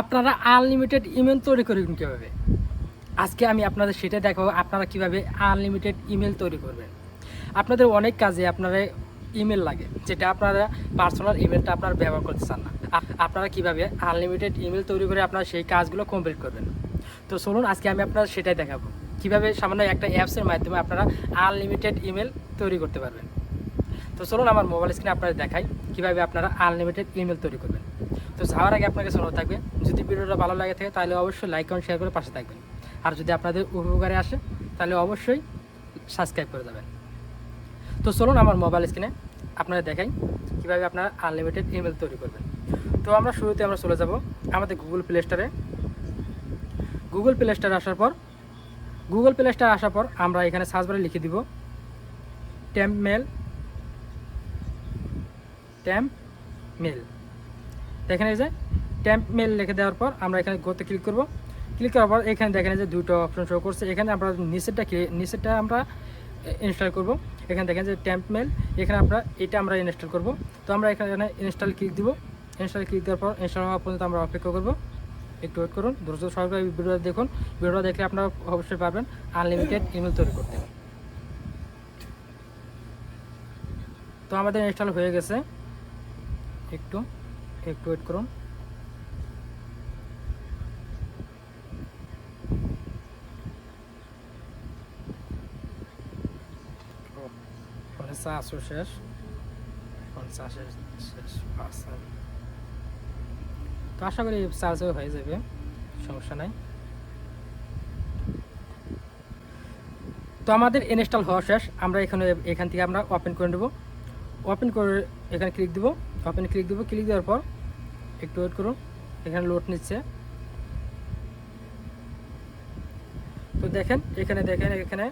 আপনারা unlimited email তৈরি করবেন কীভাবে? আজকে আমি আপনাদের সেটা দেখাবো, আপনারা কীভাবে আনলিমিটেড ইমেল তৈরি করবেন। আপনাদের অনেক কাজে আপনারা ইমেল লাগে, যেটা আপনারা পার্সোনাল ইমেলটা আপনারা ব্যবহার করতে চান না। আপনারা কীভাবে আনলিমিটেড ইমেল তৈরি করে আপনারা সেই কাজগুলো কমপ্লিট করবেন। তো চলুন, আজকে আমি আপনারা সেটাই দেখাবো। কীভাবে সামান্য একটা অ্যাপসের মাধ্যমে আপনারা আনলিমিটেড ইমেল তৈরি করতে পারবেন। তো চলুন, আমার মোবাইল স্ক্রিনে আপনারা দেখাই, কীভাবে আপনারা আনলিমিটেড ইমেল তৈরি করবেন। তো যাওয়ার আগে আপনাকে শোনা থাকবে, যদি ভিডিওটা ভালো লাগে থাকে, তাহলে অবশ্যই লাইক কমেন্ট শেয়ার করে পাশে থাকবেন। আর যদি আপনাদের উপকারে আসে, তাহলে অবশ্যই সাবস্ক্রাইব করে যাবেন তো চলুন আমার মোবাইল স্ক্রিনে আপনারা দেখাই কীভাবে আপনারা আনলিমিটেড ইমেল তৈরি করবেন। তো আমরা শুরুতে আমরা চলে যাব আমাদের গুগল প্লে স্টোরে গুগল প্লে স্টোরে আসার পর গুগল প্লে স্টোরে আসার পর আমরা এখানে সার্চ বারে লিখে দিব ট্যাম্প মেল ট্যাম্প মেল দেখেন এই যে ট্যাম্প মেল লিখে দেওয়ার পর আমরা এখানে গোতে ক্লিক করব। ক্লিক করার পর এখানে দেখেন যে দুটো অপশন শো করছে। এখানে আমরা নিচেরটা নিচেরটা আমরা ইনস্টল করব। এখানে দেখেন যে ট্যাম্প মেল এখানে আমরা এটা আমরা ইনস্টল করব। তো আমরা এখানে ইনস্টল ক্লিক দিব। ইনস্টল ক্লিক দেওয়ার পর ইনস্টল হওয়া পর্যন্ত আমরা অপেক্ষা করব। একটু ওয়েট করুন, দ্রুত সরকার ভিডিওটা দেখুন। ভিডিওটা দেখলে আপনারা অবশ্যই পারবেন আনলিমিটেড ইমেল তৈরি করতে। তো আমাদের ইনস্টল হয়ে গেছে। একটু। একটু ওয়েট করুন পঞ্চাশও শেষ পঞ্চাশের শেষ পার্সেন্ট তো আশা করি চার্জও হয়ে যাবে সমস্যা নাই তো আমাদের ইনস্টল হওয়া শেষ আমরা এখানে এখান থেকে আমরা ওপেন করে নেব ওপেন করে এখানে ক্লিক দেবো। ওপেন ক্লিক দেবো ক্লিক দেওয়ার পর একটু ওয়েট করুন। এখানে লোড নিচ্ছে। তো দেখেন, এখানে দেখেন, এখানে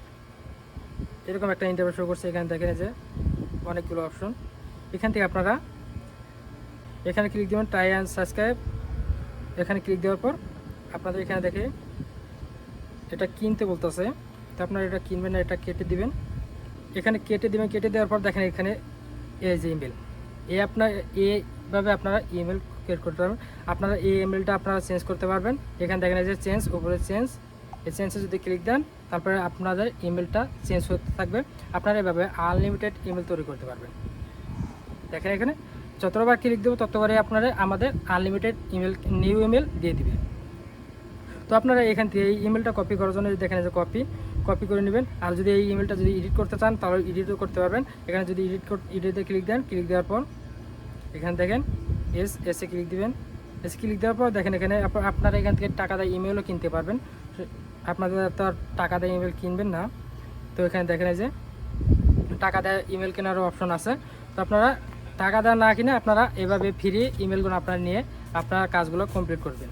এরকম একটা ইন্টারভিউ শো করছে। এখানে দেখেন যে অনেকগুলো অপশন এখান থেকে আপনারা এখানে ক্লিক দেবেন ট্রাই অ্যান্ড সাবস্ক্রাইব এখানে ক্লিক দেওয়ার পর আপনাদের এখানে দেখে এটা কিনতে বলতেছে। তো আপনারা এটা কিনবেন না, এটা কেটে দিবেন। এখানে কেটে দিবেন, কেটে দেওয়ার পর দেখেন এখানে এই যে ইমেল এই আপনার এইভাবে আপনারা ইমেল ক্রিয়েট করতে পারবেন। আপনারা এই ইমেলটা আপনারা চেঞ্জ করতে পারবেন। এখানে দেখেন এই যে চেঞ্জ উপরে চেঞ্জ এই চেঞ্জে যদি ক্লিক দেন, তারপরে আপনাদের ইমেলটা চেঞ্জ হতে থাকবে। আপনারা এভাবে আনলিমিটেড ইমেল তৈরি করতে পারবেন। দেখেন এখানে, যতবার ক্লিক দেবো, ততবারই আপনারা আমাদের আনলিমিটেড ইমেল নিউ ইমেল দিয়ে দিবে। তো আপনারা এখান থেকে এই ইমেলটা কপি করার জন্য দেখেন যে কপি কপি করে নেবেন। আর যদি এই ইমেলটা যদি এডিট করতে চান, তাহলে এডিটও করতে পারবেন। এখানে যদি এডিট এডিটে ক্লিক দেন ক্লিক দেওয়ার পর এখানে দেখেন এস এসে ক্লিক দিবেন। এসে ক্লিক দেওয়ার পর দেখেন এখানে আপ- আপনারা এখান থেকে টাকা দেয় ইমেলও কিনতে পারবেন। আপনাদের তো আর টাকা দেয় ইমেল কিনবেন না। তো এখানে দেখেন যে টাকা দেয় ইমেল কেনারও অপশন আছে। তো আপনারা টাকা দেওয়া না কিনে আপনারা এভাবে ফ্রি ইমেলগুলো আপনারা নিয়ে আপনার কাজগুলো কমপ্লিট করবেন।